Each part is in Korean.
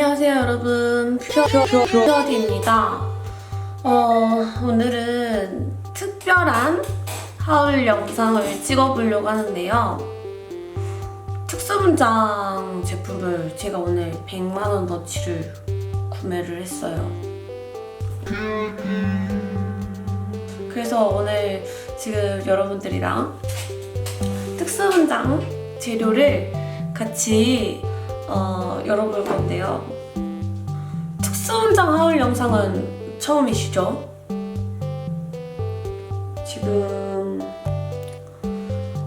안녕하세요 여러분. 퓨어디입니다. 어, 오늘은 특별한 하울 영상을 찍어보려고 하는데요. 특수문장 제품을 제가 오늘 100만원 너치를 구매를 했어요. 그래서 오늘 지금 여러분들이랑 특수문장 재료를 같이 어, 열어볼 건데요. 특수문장 하울 영상은 처음이시죠? 지금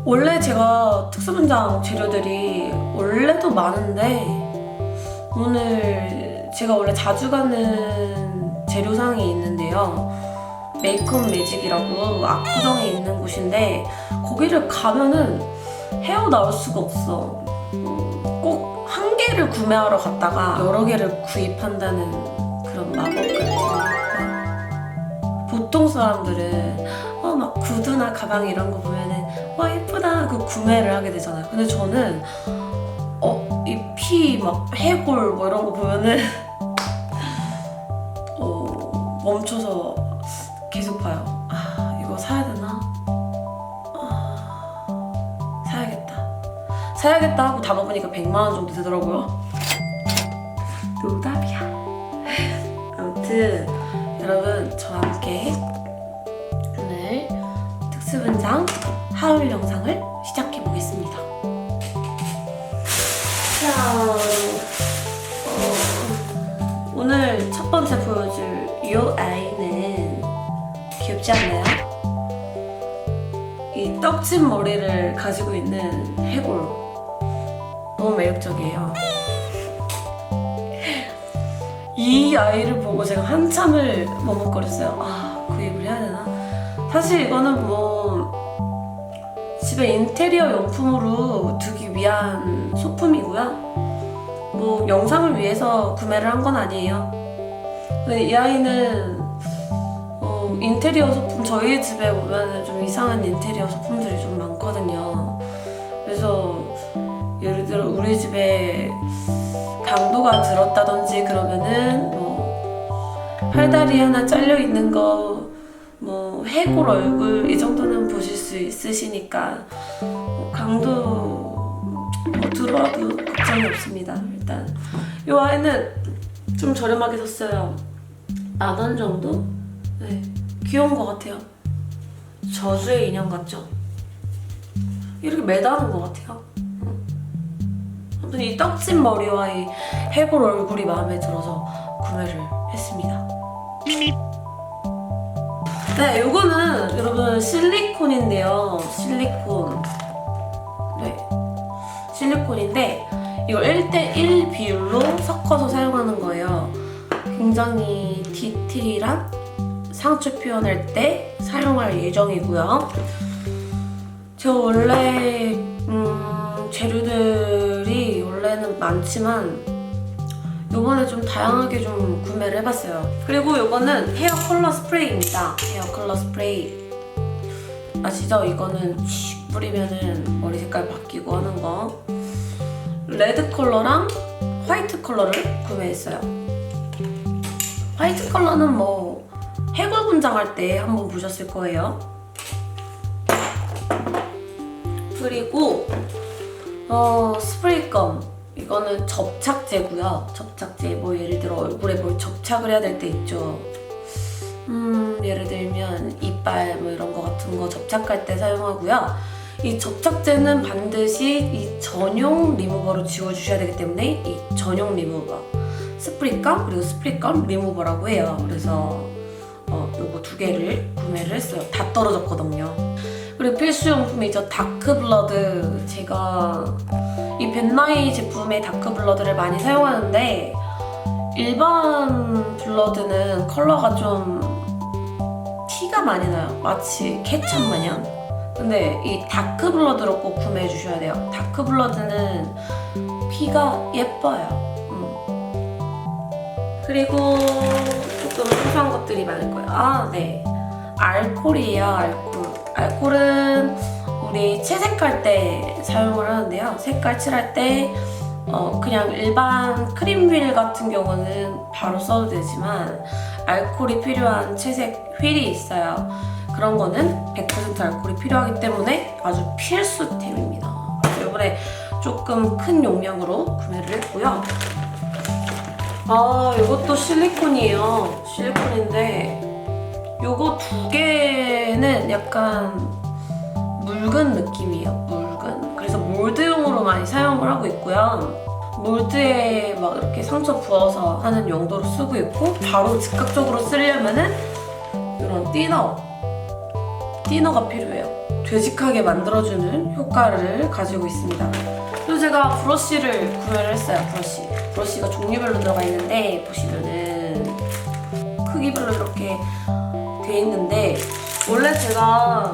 원래 제가 특수문장 재료들이 원래도 많은데 오늘 제가 원래 자주 가는 재료상이 있는데요. 메이크업 매직이라고 압구정에 있는 곳인데 거기를 가면은 헤어나올 수가 없어. 꼭 한 개를 구매하러 갔다가 여러 개를 구입한다는 마법 거. 보통 사람들은 어 막 구두나 가방 이런 거 보면은 와 예쁘다 하고 구매를 하게 되잖아요. 근데 저는 어 이 피 막 해골 뭐 이런 거 보면은 어 멈춰서 계속 봐요. 아 이거 사야 되나? 아, 사야겠다. 사야겠다 하고 담아보니까 100만 원 정도 되더라고요. 노답이야. 아무튼 여러분 저와 함께 오늘 특수분장 하울 영상을 시작해 보겠습니다. 자, 어, 오늘 첫 번째 보여줄 이 아이는 귀엽지 않나요? 이 떡진 머리를 가지고 있는 해골 너무 매력적이에요. 이 아이를 보고 제가 한참을 머뭇거렸어요. 아 구입을 해야 되나? 사실 이거는 뭐 집에 인테리어 용품으로 두기 위한 소품이고요. 뭐 영상을 위해서 구매를 한 건 아니에요. 이 아이는 어, 인테리어 소품 저희 집에 보면 좀 이상한 인테리어 소품들이 좀 많거든요. 그래서 예를 들어 우리 집에 강도가 들었다든지 그러면은 뭐 팔다리 하나 잘려 있는 거, 뭐 해골 얼굴 이 정도는 보실 수 있으시니까 뭐 강도 뭐 들어와도 걱정이 없습니다. 일단 이 아이는 좀 저렴하게 샀어요. 만 원 정도? 네, 귀여운 것 같아요. 저주의 인형 같죠? 이렇게 매다는 것 같아요. 이 떡진 머리와 이 해골 얼굴이 마음에 들어서 구매를 했습니다. 네, 이거는 여러분 실리콘인데요. 실리콘. 네. 실리콘인데 이걸 1대1 비율로 섞어서 사용하는 거예요. 굉장히 디테일한 상처 표현할 때 사용할 예정이고요. 제가 원래 음, 재료들이 원래는 많지만 요번에 좀 다양하게 좀 구매를 해봤어요. 그리고 요거는 헤어 컬러 스프레이입니다. 헤어 컬러 스프레이. 아시죠? 이거는 슉 뿌리면은 머리 색깔 바뀌고 하는 거. 레드 컬러랑 화이트 컬러를 구매했어요. 화이트 컬러는 뭐 해골 분장할 때 한번 보셨을 거예요. 그리고 어, 스프레이껌 이거는 접착제고요. 접착제 뭐 예를 들어 얼굴에 뭘 접착을 해야 될 때 있죠. 음 예를 들면 이빨 뭐 이런 거 같은 거 접착할 때 사용하고요. 이 접착제는 반드시 이 전용 리무버로 지워주셔야 되기 때문에 이 전용 리무버 스프리껌 그리고 스프리껌 리무버라고 해요. 그래서 어, 요거 두 개를 구매를 했어요. 다 떨어졌거든요. 그리고 필수용품이죠. 다크블러드. 제가 이 벤나이 제품의 다크 블러드를 많이 사용하는데 일반 블러드는 컬러가 좀 티가 많이 나요. 마치 케찹 마냥. 근데 이 다크 블러드로 꼭 구매해 주셔야 돼요. 다크 블러드는 피가 예뻐요. 음. 그리고 조금 소소한 것들이 많을 거예요. 아, 네. 알콜이에요, 알콜. 알콜은 우리 채색할 때 사용을 하는데요. 색깔 칠할 때 어, 그냥 일반 크림 휠 같은 경우는 바로 써도 되지만 알코올이 필요한 채색 휠이 있어요. 그런 거는 100% 알코올이 필요하기 때문에 아주 필수템입니다. 이번에 조금 큰 용량으로 구매를 했고요. 아, 이것도 실리콘이에요. 실리콘인데 요거 두 개는 약간 묽은 느낌이에요. 묽은. 그래서 몰드용으로 많이 사용을 하고 있고요. 몰드에 막 이렇게 상처 부어서 하는 용도로 쓰고 있고 바로 즉각적으로 쓰려면은 이런 띠너 띠너가 필요해요. 되직하게 만들어주는 효과를 가지고 있습니다. 그리고 제가 브러쉬를 구매를 했어요. 브러쉬. 브러쉬가 종류별로 들어가 있는데 보시면은 크기별로 이렇게 돼 있는데 원래 제가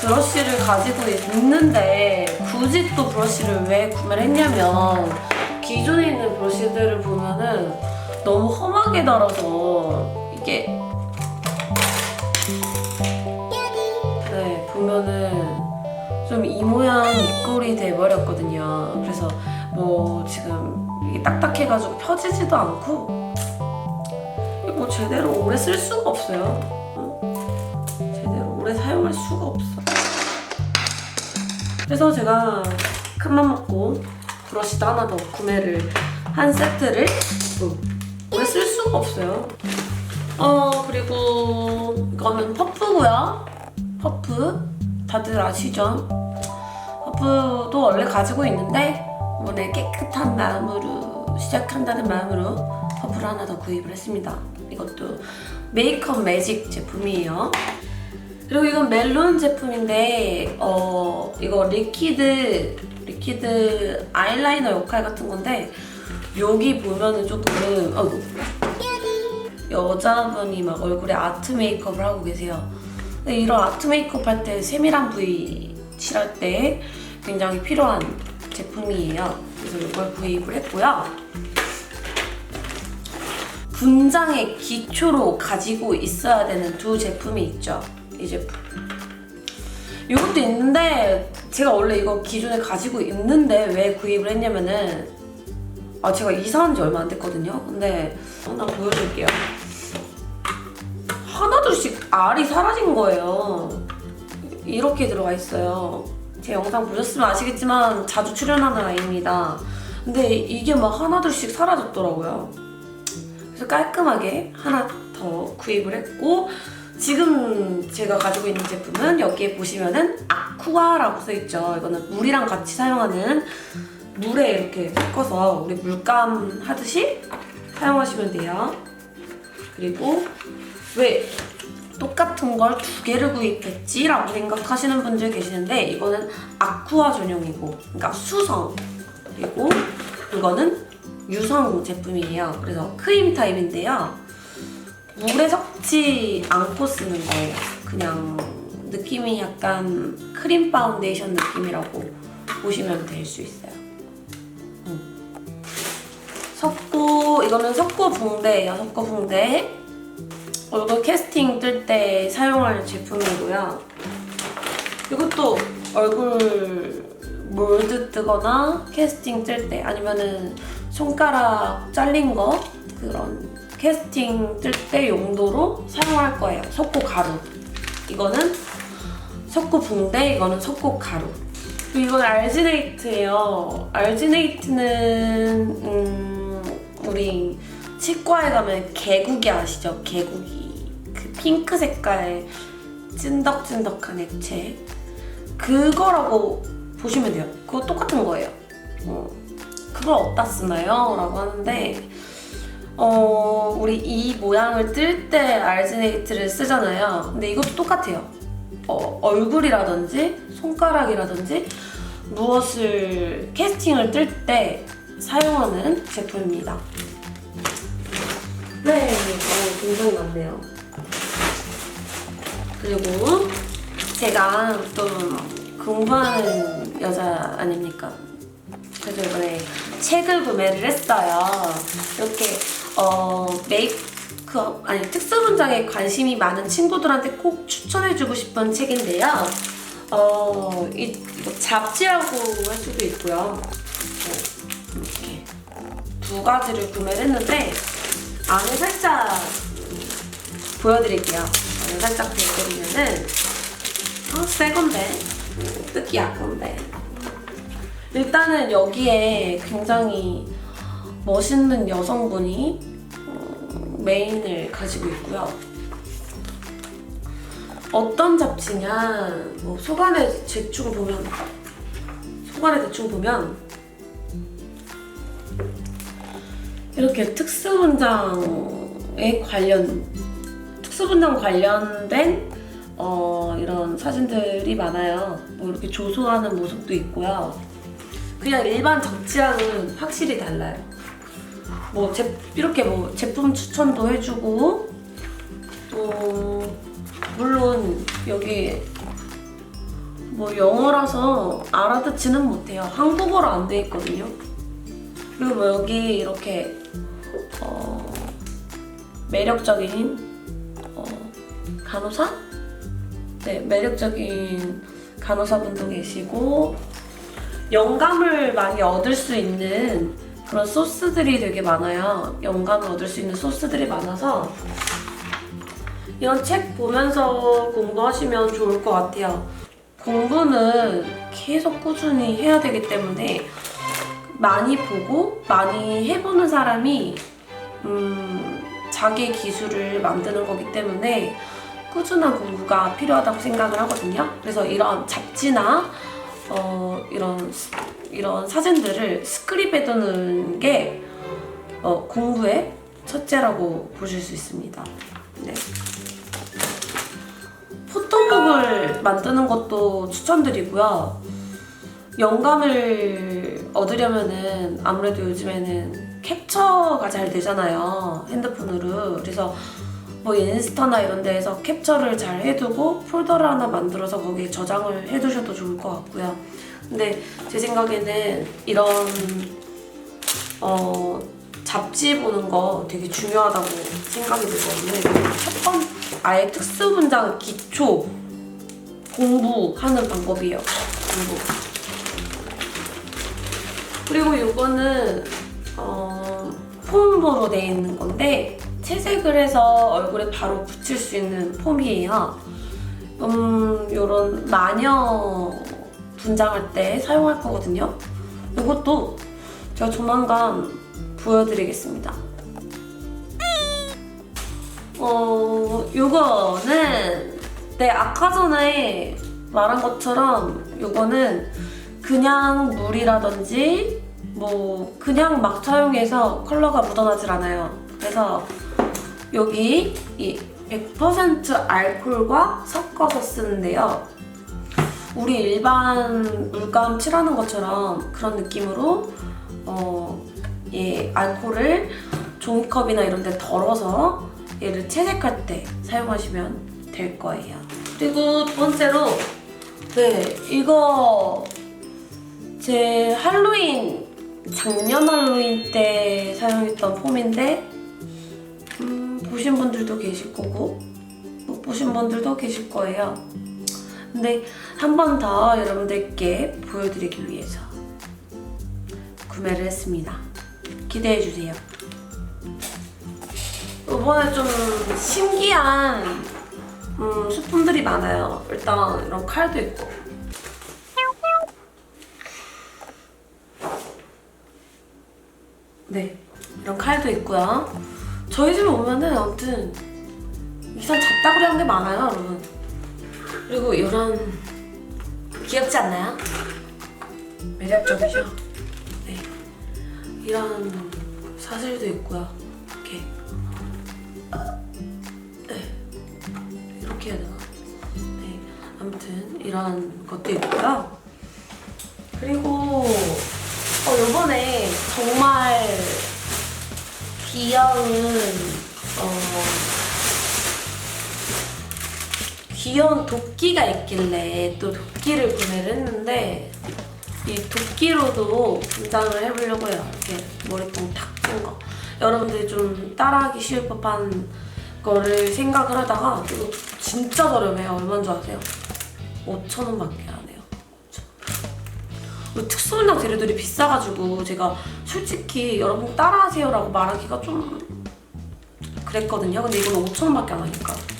브러쉬를 가지고 있는데 굳이 또 브러쉬를 왜 구매를 했냐면 기존에 있는 브러쉬들을 보면은 너무 험하게 달아서 이게 네 보면은 좀 이 모양 이 꼴이 돼버렸거든요. 그래서 뭐 지금 이게 딱딱해가지고 펴지지도 않고 이거 뭐 제대로 오래 쓸 수가 없어요. 어? 제대로 오래 사용할 수가 없어 그래서 제가 큰맘 먹고 브러쉬도 하나 더 구매를 한 세트를 어, 오래 쓸 수가 없어요? 어 그리고 이거는 퍼프고요. 퍼프. 다들 아시죠? 퍼프도 원래 가지고 있는데 이번에 깨끗한 마음으로 시작한다는 마음으로 퍼프를 하나 더 구입을 했습니다. 이것도 메이크업 매직 제품이에요 그리고 이건 멜론 제품인데 어 이거 리퀴드 리퀴드 아이라이너 역할 같은 건데 여기 보면은 조금 어, 여자분이 막 얼굴에 아트 메이크업을 하고 계세요. 근데 이런 아트 메이크업 할 때 세밀한 부위 칠할 때 굉장히 필요한 제품이에요. 그래서 이걸 구입을 했고요. 분장의 기초로 가지고 있어야 되는 두 제품이 있죠. 이 제품. 이것도 있는데 제가 원래 이거 기존에 가지고 있는데 왜 구입을 했냐면은 아 제가 이사한 지 얼마 안 됐거든요. 근데 하나 보여드릴게요. 하나둘씩 알이 사라진 거예요. 이렇게 들어가 있어요. 제 영상 보셨으면 아시겠지만 자주 출연하는 아이입니다. 근데 이게 막 하나둘씩 사라졌더라고요. 그래서 깔끔하게 하나 더 구입을 했고 지금 제가 가지고 있는 제품은 여기에 보시면은 아쿠아라고 써있죠. 이거는 물이랑 같이 사용하는 물에 이렇게 섞어서 우리 물감 하듯이 사용하시면 돼요. 그리고 왜 똑같은 걸 두 개를 구입했지? 라고 생각하시는 분들 계시는데 이거는 아쿠아 전용이고 그러니까 수성 그리고 이거는 유성 제품이에요. 그래서 크림 타입인데요. 물에 섞지 않고 쓰는 거예요. 그냥 느낌이 약간 크림 파운데이션 느낌이라고 보시면 될 수 있어요. 음. 석고 이거는 석고 붕대예요. 석고 붕대. 얼굴 캐스팅 뜰 때 사용할 제품이고요. 이것도 얼굴 몰드 뜨거나 캐스팅 뜰 때 아니면은 손가락 잘린 거 그런 캐스팅 뜰 때 용도로 사용할 거예요. 석고 가루. 이거는 석고 붕대, 이거는 석고 가루. 그리고 이건 알지네이트예요. 알지네이트는 음, 우리 치과에 가면 개구기 아시죠? 개구기. 그 핑크 색깔 찐덕찐덕한 액체. 그거라고 보시면 돼요. 그거 똑같은 거예요. 어, 그걸 어디다 쓰나요? 라고 하는데 어, 우리 이 모양을 뜰 때 알지네이트를 쓰잖아요. 근데 이것도 똑같아요. 어, 얼굴이라든지 손가락이라든지 무엇을 캐스팅을 뜰 때 사용하는 제품입니다. 네, 어, 굉장히 많네요. 그리고 제가 좀 공부하는 여자 아닙니까? 그래서 이번에 책을 구매를 했어요. 이렇게 어, 메이크업 아니 특수 분장에 관심이 많은 친구들한테 꼭 추천해주고 싶은 책인데요. 어, 이, 이거 잡지라고 할 수도 있고요. 어, 이렇게 두 가지를 구매를 했는데 안에 살짝 보여드릴게요. 안에 살짝 보여드리면은 어, 새 건데 뜯기 약건데 일단은 여기에 굉장히 멋있는 여성분이 어, 메인을 가지고 있고요. 어떤 잡지냐, 뭐 소관에 대충 보면 소관에 대충 보면 이렇게 특수분장에 관련 특수분장 관련된 어, 이런 사진들이 많아요. 뭐 이렇게 조소하는 모습도 있고요. 그냥 일반 잡지랑은 확실히 달라요. 뭐 제, 이렇게 뭐 제품 추천도 해주고 또 물론 여기 뭐 영어라서 알아듣지는 못해요. 한국어로 안 돼 있거든요. 그리고 뭐 여기 이렇게 어, 매력적인 어, 간호사? 네, 매력적인 간호사분도 계시고 영감을 많이 얻을 수 있는 그런 소스들이 되게 많아요. 영감을 얻을 수 있는 소스들이 많아서 이런 책 보면서 공부하시면 좋을 것 같아요. 공부는 계속 꾸준히 해야 되기 때문에 많이 보고 많이 해보는 사람이 음, 자기 기술을 만드는 거기 때문에 꾸준한 공부가 필요하다고 생각을 하거든요. 그래서 이런 잡지나 어, 이런 스- 이런 사진들을 스크립해 두는 게 어, 공부의 첫째라고 보실 수 있습니다. 네. 포토북을 만드는 것도 추천드리고요. 영감을 얻으려면은 아무래도 요즘에는 캡처가 잘 되잖아요. 핸드폰으로. 그래서 뭐 인스타나 이런 데에서 캡처를 잘 해두고 폴더를 하나 만들어서 거기에 저장을 해두셔도 좋을 것 같고요. 근데 제 생각에는 이런 어, 잡지 보는 거 되게 중요하다고 생각이 들거든요. 첫 번, 아예 특수분장 기초 공부하는 방법이에요. 공부. 그리고 이거는 어, 폼으로 되어 있는 건데 채색을 해서 얼굴에 바로 붙일 수 있는 폼이에요. 음, 요런 마녀 분장할 때 사용할 거거든요. 이것도 제가 조만간 보여드리겠습니다. 어, 요거는 네, 아까 전에 말한 것처럼 요거는 그냥 물이라든지 뭐 그냥 막 사용해서 컬러가 묻어나질 않아요. 그래서 여기 이 100% 알콜과 섞어서 쓰는데요. 우리 일반 물감 칠하는 것처럼 그런 느낌으로 어, 예, 알코올을 종이컵이나 이런 데 덜어서 얘를 채색할 때 사용하시면 될 거예요. 그리고 두 번째로 네, 이거 제 할로윈 작년 할로윈 때 사용했던 폼인데 음, 보신 분들도 계실 거고 못 보신 분들도 계실 거예요. 근데 한 번 더 여러분들께 보여드리기 위해서 구매를 했습니다. 기대해 주세요. 이번에 좀 신기한 음, 소품들이 많아요. 일단 이런 칼도 있고. 네, 이런 칼도 있고요. 저희 집에 오면은 아무튼 이상 잡다구리 한 게 많아요, 여러분. 그리고 이런 귀엽지 않나요? 매력적이죠? 네. 이런 사슬도 있고요. 이렇게. 네. 이렇게 해야 되나? 네. 아무튼 이런 것도 있고요. 그리고 어, 요번에 정말 귀여운 어, 귀여운 도끼가 있길래 또 도끼를 구매를 했는데 이 도끼로도 분장을 해보려고요. 이렇게 머리통 탁낀 거. 여러분들이 좀 따라하기 쉬울 법한 거를 생각을 하다가 이거 진짜 저렴해요. 얼마인 줄 아세요? 5천 원밖에 안 해요. 특수문양 재료들이 비싸가지고 제가 솔직히 여러분 따라하세요라고 말하기가 좀 그랬거든요. 근데 이건 5천 원밖에 안 하니까.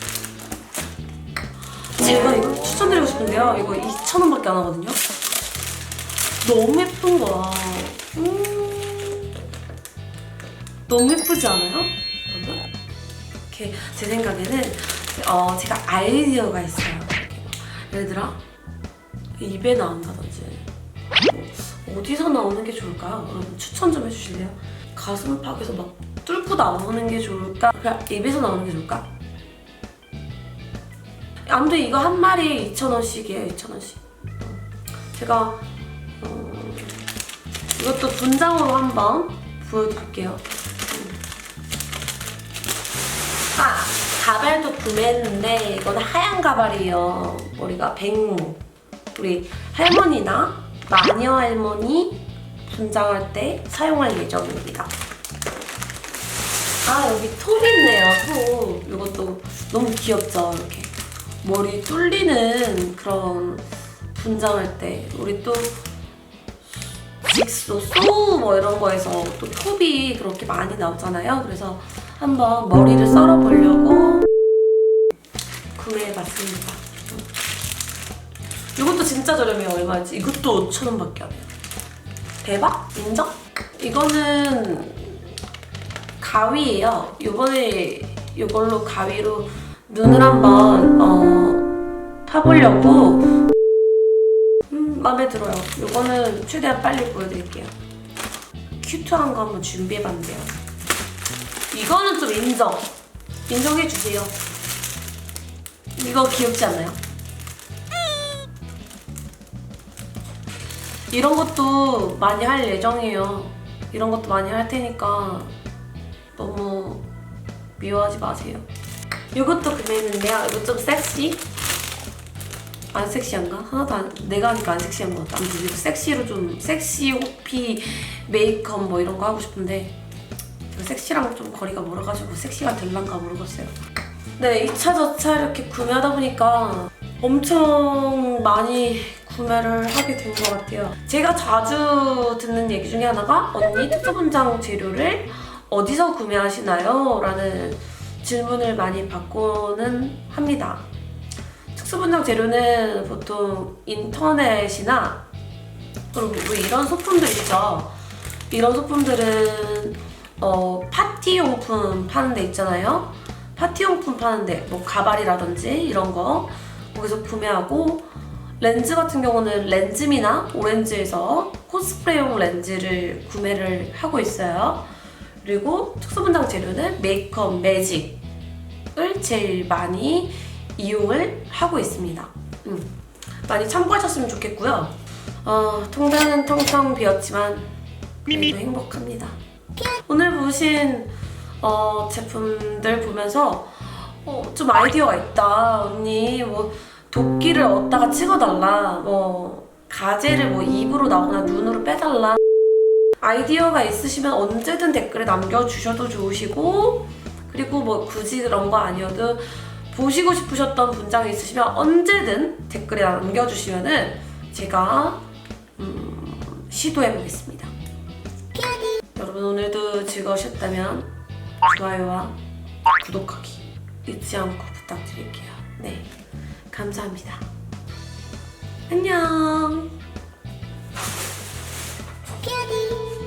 제가 이거 추천드리고 싶은데요. 이거 2천 원밖에 안 하거든요. 너무 예쁜 거야. 음. 너무 예쁘지 않아요? 여러분? 이렇게 제 생각에는 어 제가 아이디어가 있어요. 예를 들어 입에 나온다든지 뭐 어디서 나오는 게 좋을까요? 여러분 추천 좀 해주실래요? 가슴팍에서 막 뚫고 나오는 게 좋을까? 그냥 입에서 나오는 게 좋을까? 아무튼 이거 한 마리에 2,000원씩이에요, 2,000원씩. 제가 어, 이것도 분장으로 한번 보여드릴게요. 아, 가발도 구매했는데 이거는 하얀 가발이에요. 머리가 백모. 우리 할머니나 마녀 할머니 분장할 때 사용할 예정입니다. 아 여기 톱 있네요 톱 이것도 너무 귀엽죠 이렇게 머리 뚫리는 그런 분장할 때 우리 또 직소 소우 뭐 이런 거에서 또 톱이 그렇게 많이 나오잖아요 그래서 한번 머리를 썰어보려고 구매해봤습니다 이것도 진짜 저렴해요 얼마지 이것도 5천원밖에 안 해요 대박? 인정? 이거는 가위예요. 요번에 이걸로 가위로 눈을 한번 어, 파보려고 음, 마음에 들어요. 요거는 최대한 빨리 보여드릴게요. 큐트한 거 한번 준비해봤는데요. 이거는 좀 인정. 인정해주세요. 이거 귀엽지 않나요? 이런 것도 많이 할 예정이에요. 이런 것도 많이 할 테니까 너무 미워하지 마세요. 이것도 구매했는데요. 이거 좀 섹시? 안 섹시한가? 하나도 안, 내가 하니까 안 섹시한 것 같다. 아무튼 이거 섹시로 좀, 섹시, 호피, 메이크업 뭐 이런 거 하고 싶은데 그 섹시랑 좀 거리가 멀어가지고 섹시가 될란가 모르겠어요. 네, 2차, 저차 이렇게 구매하다 보니까 엄청 많이 구매를 하게 된 것 같아요. 제가 자주 듣는 얘기 중에 하나가 언니 특수분장 재료를 어디서 구매하시나요? 라는 질문을 많이 받고는 합니다. 특수분장 재료는 보통 인터넷이나 그리고 뭐 이런 소품들 있죠. 이런 소품들은 어, 파티용품 파는 데 있잖아요. 파티용품 파는 데 뭐 가발이라든지 이런 거 거기서 구매하고 렌즈 같은 경우는 렌즈미나 오렌지에서 코스프레용 렌즈를 구매를 하고 있어요. 그리고 특수분장 재료는 메이크업 매직 을 제일 많이 이용을 하고 있습니다. 음, 많이 참고하셨으면 좋겠고요. 어, 통장은 텅텅 비었지만 그래도 행복합니다. 오늘 보신 어, 제품들 보면서 어, 좀 아이디어가 있다. 언니 뭐 도끼를 얻다가 찍어달라. 뭐 가재를 뭐 입으로 나오거나 눈으로 빼달라. 아이디어가 있으시면 언제든 댓글에 남겨주셔도 좋으시고 그리고 뭐 굳이 그런 거 아니어도 보시고 싶으셨던 문장이 있으시면 언제든 댓글에 남겨주시면은 제가 음, 시도해 보겠습니다. 여러분 오늘도 즐거우셨다면 좋아요와 구독하기 잊지 않고 부탁드릴게요. 네, 감사합니다. 안녕. 퓨디.